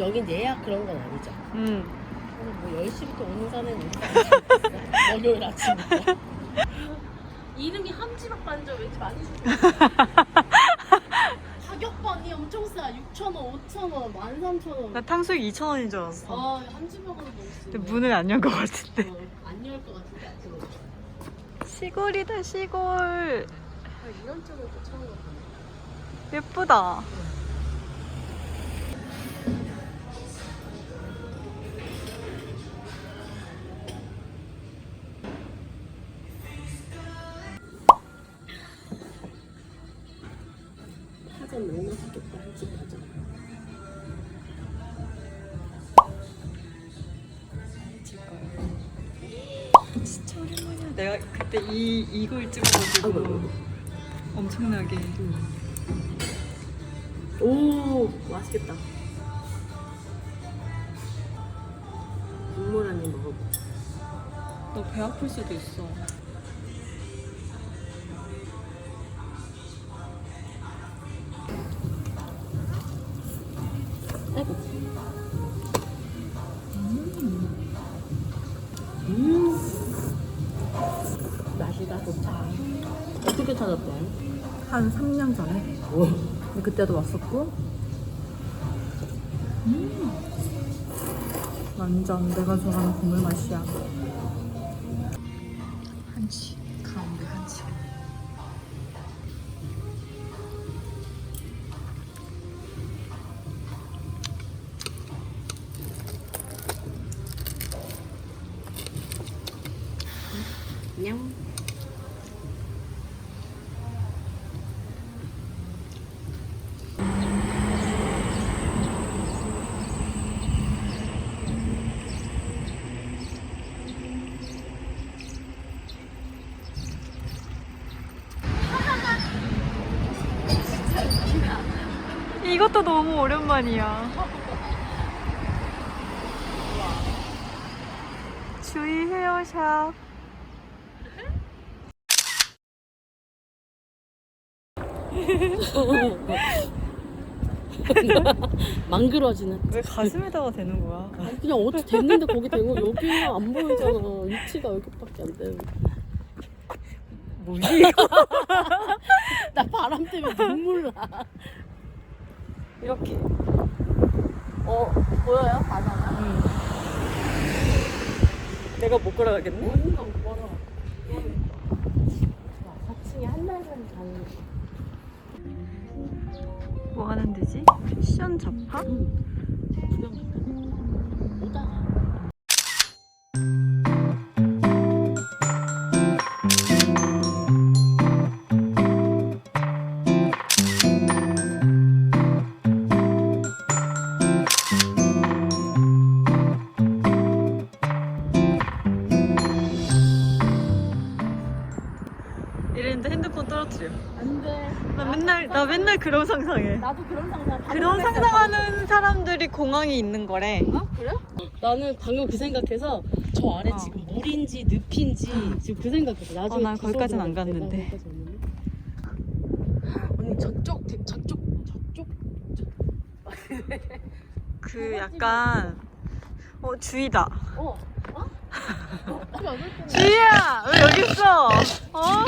여긴 예약 그런 건 아니죠? 응. 뭐 10시부터 오는 사는 월요일 아침부터 이름이 함지박 반점 왠지 많이 가격반이 엄청 싸 6,000원, 5,000원, 13,000원 나 탕수육 2,000원인 줄 알았어. 아 함지박은 너무 쓰네 근데 문을 안 연 것 같은데. 어, 안열 것 같은데 앞으로 시골이다, 시골. 아, 이런 쪽은 또 처음 봤네 예쁘다. 파전 너무 맛있겠다 함지 파전 진짜 오랜만이야. 내가 그때 이 이걸 찍어가지고 아이고, 아이고. 엄청나게. 오 맛있겠다 국물 한입 먹어봐 너 배 아플 수도 있어. 그때도 왔었고. 음. 완전 내가 좋아하는 국물 맛이야. 한치 오랜만이야. 주희 헤어샵. 망그러지는. 왜 가슴에다가 대는 거야? 아니, 그냥 어디 됐는데 거기 된거 여기가 안 보이잖아. 위치가 여기밖에 안 돼. 뭐지? 나 바람 때문에 눈물 나. 이렇게. 어 보여요 바다가? 내가 못 걸어가겠네? 뭔가 못 걸어. 4층에 한달간 가는. 뭐 하는 데지? 패션 잡화? 구 그런 상상해. 나도 그런 상상. 그런 상상하는 사람들이 공항에 있는 거래. 아 그래? 나는 방금 그 생각해서 저 아래 어. 지금 물인지 늪인지 지금 그 생각했어. 나중에 어, 난 거기까진 안 갔는데. 내가 거기까지 왔는데. 언니 저쪽 대- 저쪽 저쪽 그 약간 어 주희다. 어 어? 어? 했구나. 주희야 왜 여기 있어? 어?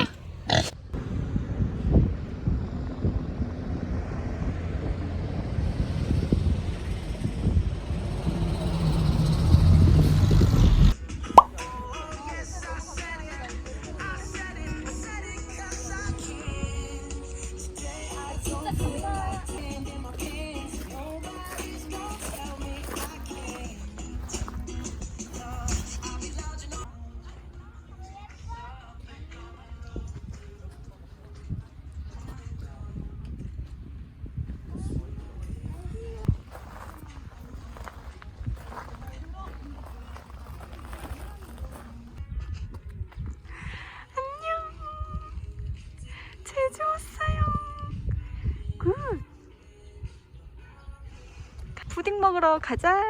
먹으러 가자.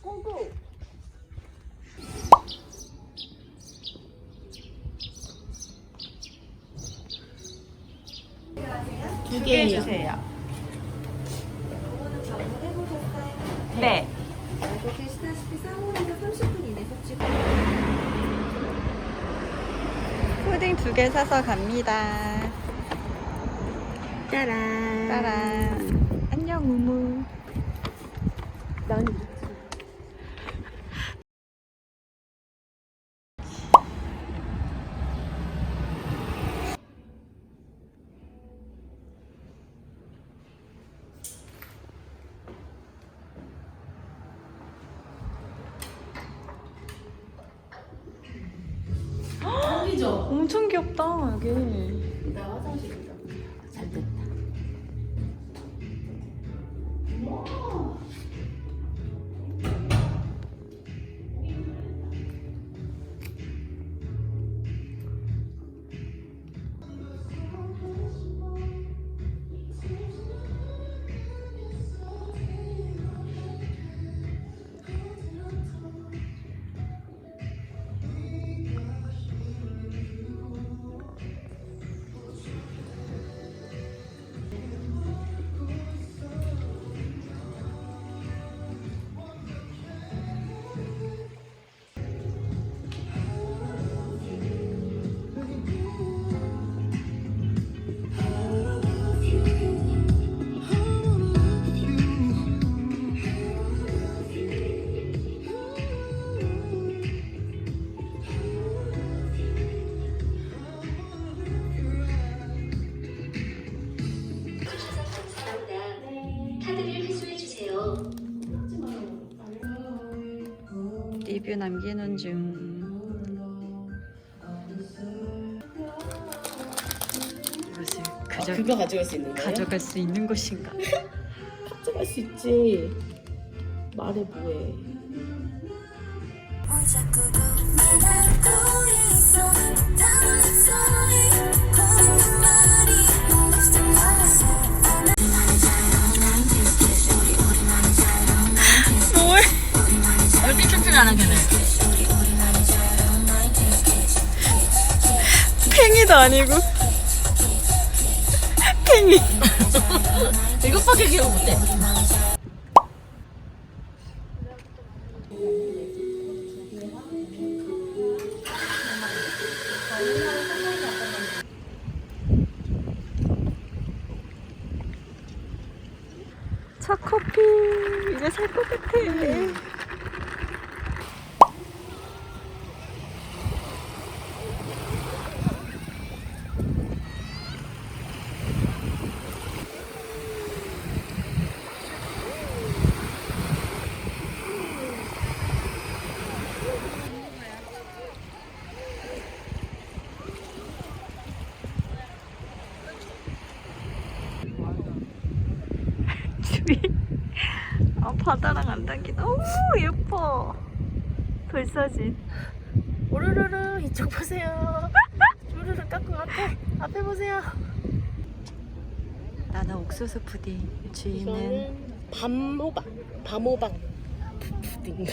고고. 두 개요. 네. 알고 계시다시피 쌍으로는 30분 이내 섭취가 푸딩 두 개 사서 갑니다. 짜란. 따란. 귀엽다 여기. 리뷰 남기는 중. 이것을 그저 그거 가져갈 수 있는 거예요? 가져갈 수 있는 것인가? 가져갈 수 있지. 말해 뭐해. 팽이도 아니고 팽이. 이것밖에 기억 못해. 첫 커피 이제 살 것 같아. 주위 아 바다랑 안 당기다 오 예뻐 돌사진 오르르르 이쪽 보세요. 오르르 깎고 앞에 앞에 보세요. 나는 옥수수 푸딩 주인은 밤호박. 밤호박 푸딩.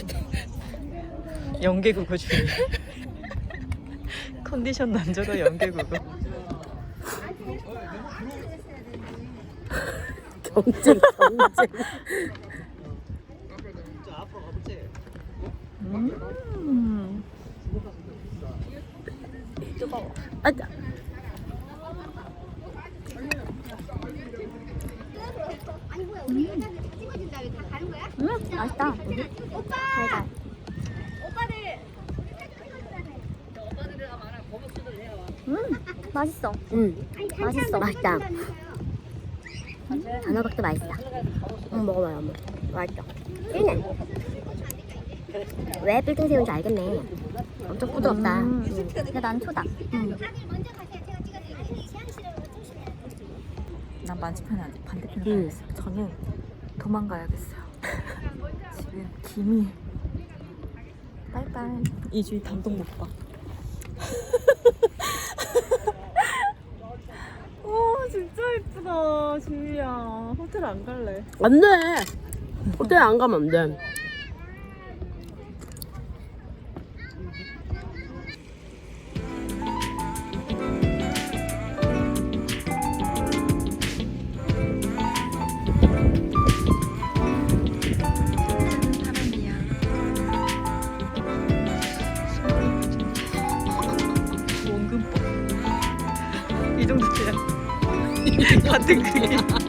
연계국어 주인 컨디션 난조가 연계국어 경쟁 경쟁. 음. 뜨거워. 아자. 음, 맛있다. 오빠. 달달. 오빠들. 음, 맛있어. 응 맛있어. 맛있다 단호박도 맛있다 한번 먹어봐요 한번 맛있다 진해 왜 빌딩 새우인 줄 알겠네 엄청 부드럽다. 음. 근데 난 초다. 응. 난 만지편이 아니 반대편에 응. 가야겠어요. 저는 도망가야겠어요. 지금 김이 빠이빠이. 이주희 단독 먹방. 진짜 예쁘다 주희야 호텔 안 갈래 안돼 호텔 안 가면 안돼 같은 그림.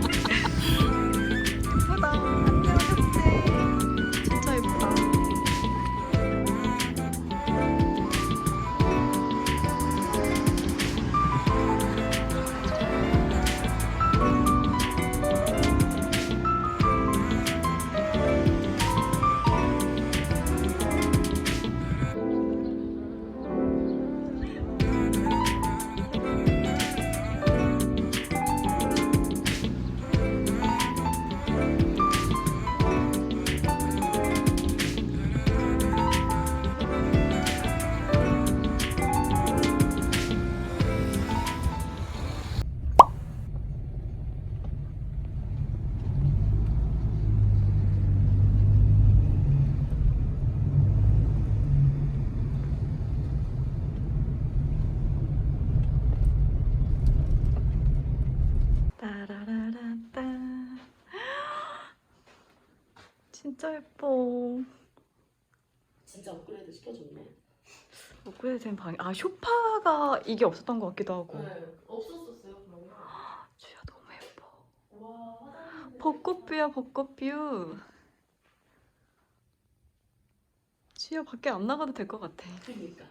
진짜 예뻐. 진짜 업그레이드 시켜줬네. 업그레이드 된 방이. 아, 쇼파가 이게 없었던 것 같기도 하고. 네. 없었었어요 거. 주야 너무 예뻐. 와 화장실. 벚꽃뷰야, 벚꽃뷰. 주야 밖에 안 나가도 될 것 같아. 그러니까.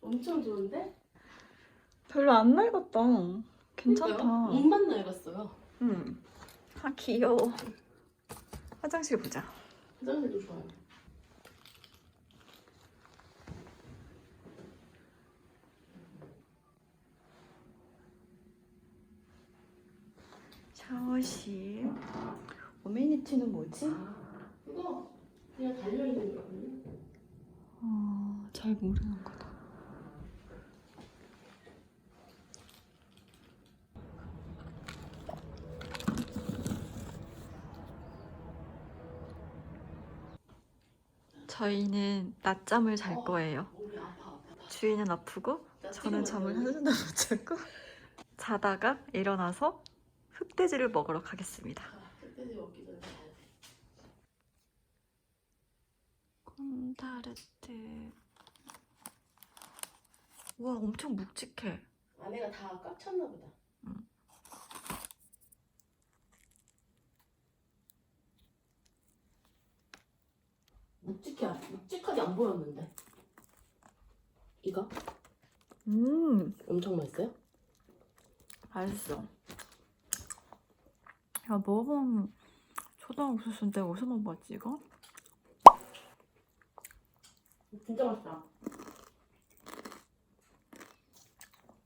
엄청 좋은데? 별로 안 낡았다. 괜찮다. 눈만 낡았어요. 응. 아 귀여워. 화장실 보자. 화장실도 좋아요. 샤워실. 어메니티는 뭐지? 그거 그냥 달려 있는 거거든요. 어, 잘 모르는 거 저희는 낮잠을 잘 거예요. 아파 아파. 주인은 아프고 나 저는 잠을. 한숨도 못 자고 자다가 일어나서 흑돼지를 먹으러 가겠습니다. 아, 돼. 콘타르트. 우와 엄청 묵직해. 안에가 다 꽉 찼나 보다. 응. 묵직해, 묵직하게 안 보였는데. 이거 음 엄청 맛있어요? 맛있어. 야 먹어본 초당옥수수인데 어디서 먹어봤지 이거? 진짜 맛있다.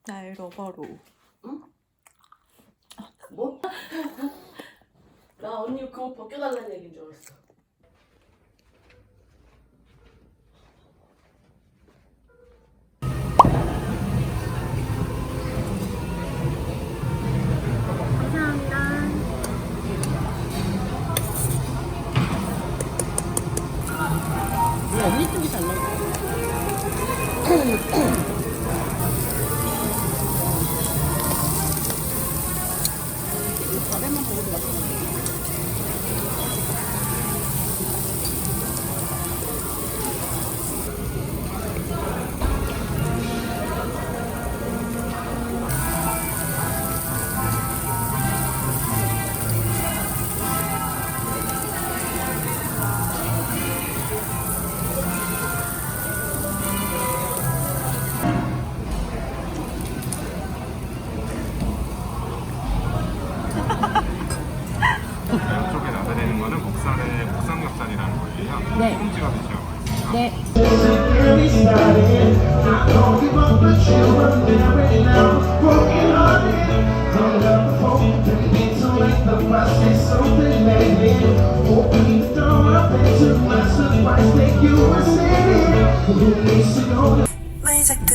날 러버로. 뭐? 나 언니 그거 벗겨달라는 얘기인 줄 알았어. 왜 자꾸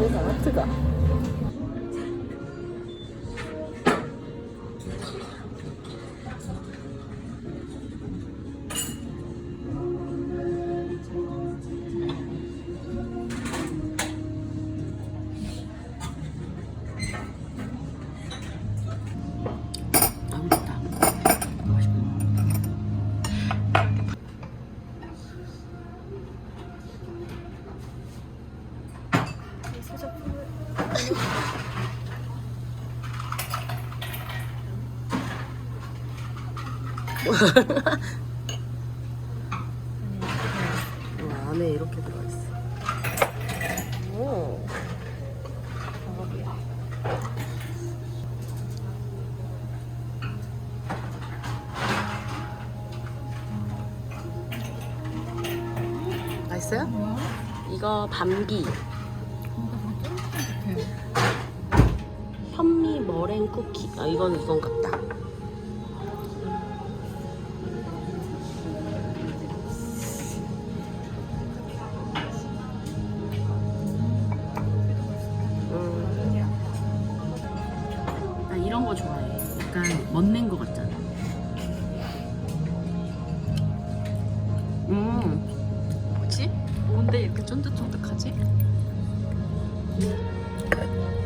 안 돼, 항상 하 어, 안에 이렇게 들어있어. 오. 맛있어요? 이거 밤비. 현미 머랭 쿠키. 아 이건 이건 같다. 쫀득쫀득하지?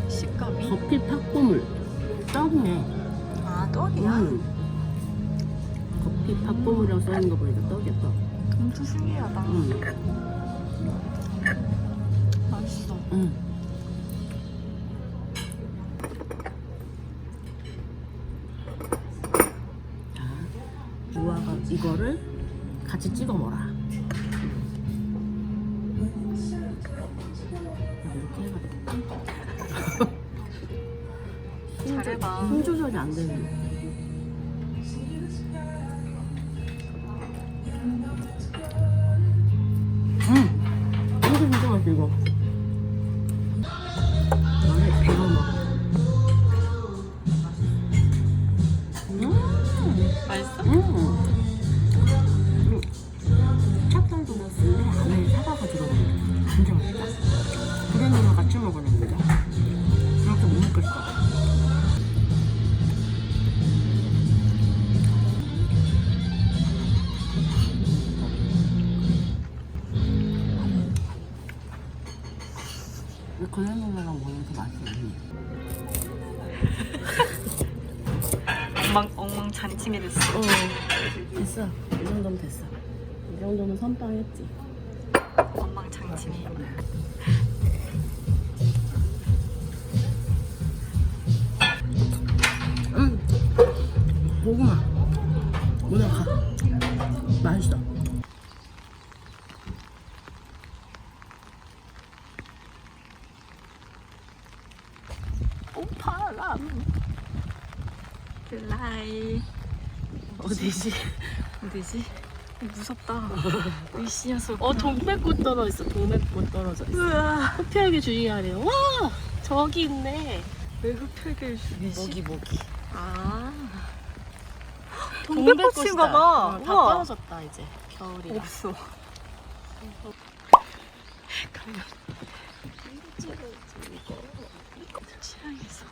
식감이? 커피 팥고물 떡이네. 아 떡이야? 음. 커피 팥고물이라고 써있는 거 보니까 떡이야 떡. 엄청 신기하다. 음. 맛있어. 음. 진짜 맛있어 이거. 엉망잔치게 됐어. 어 됐어. 이 정도면 됐어. 이 정도면 선빵했지. 엉망장치네. 응. 고구마 오늘 가 맛있어 오파람. 글라이. 어디지? 어디지? 무섭다. 이씨 녀석. 어 동백꽃 떨어져 있어 동백꽃 떨어져 있어 으아. 흡혈귀 주의하래요 와 저기 있네 왜 흡혈귀를 죽이지? 모기 모기 아. 동백꽃인가 봐. 어, 다 우와. 떨어졌다 이제 겨울이라 없어. 취향에서.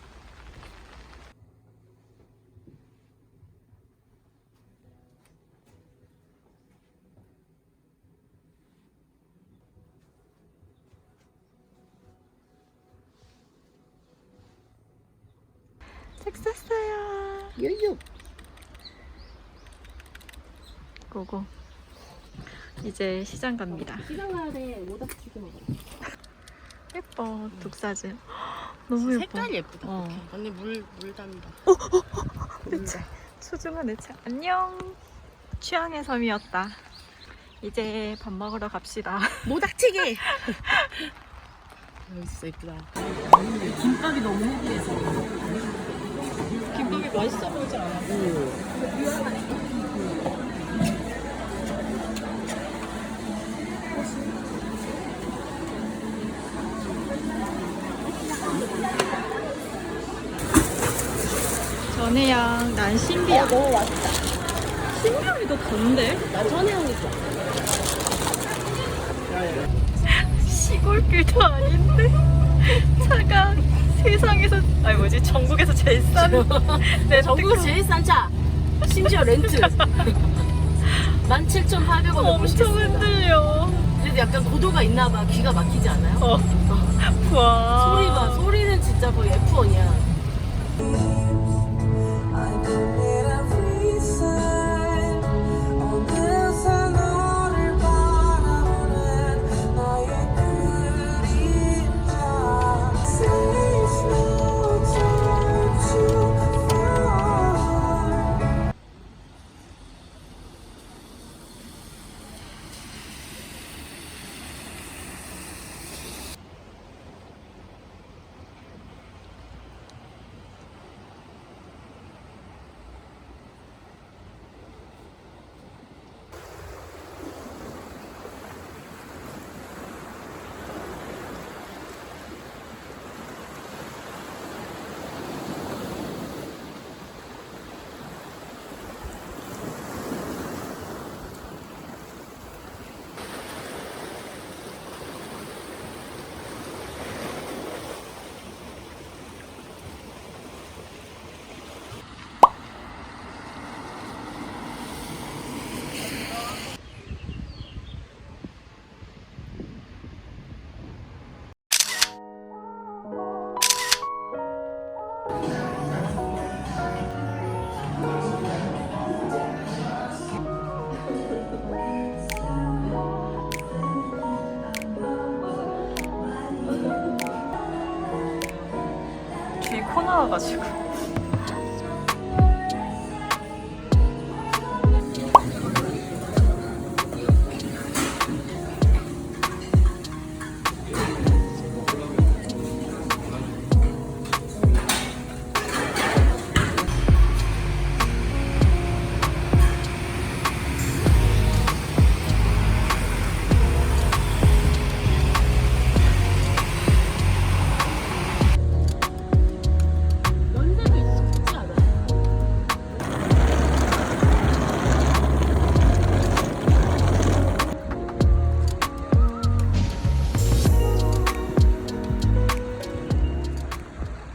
유유 고고. 이제 시장 갑니다. 시장 가야 돼 모닥치기 먹어 예뻐 독사진. 너무 예뻐. 색깔이 예쁘다 어. 언니 물 물 담다 내 책. 소중한 내 책. 안녕. 취향의 섬이었다. 이제 밥 먹으러 갑시다. 모닥치기. 여기 진짜 이쁘다. 김밥이 너무 헤비해서. 맛있어 보이지 않아? 전혜양, 난 신비야. 너무 맛있다. 신비양이 더 던데? 난 천혜향이 좋아. 시골길도 아닌데 차가 세상에서 아니 뭐지 전국에서 제일 싼내 전국 제일 싼 차. 심지어 렌트. 17,800원에 엄청 모시겠습니다. 흔들려. 그래도 약간 고도가 있나 봐. 귀가 막히지 않아요? 어. 와. 소리 봐. 소리는 진짜 거의 F1이야. 코 나와가지고.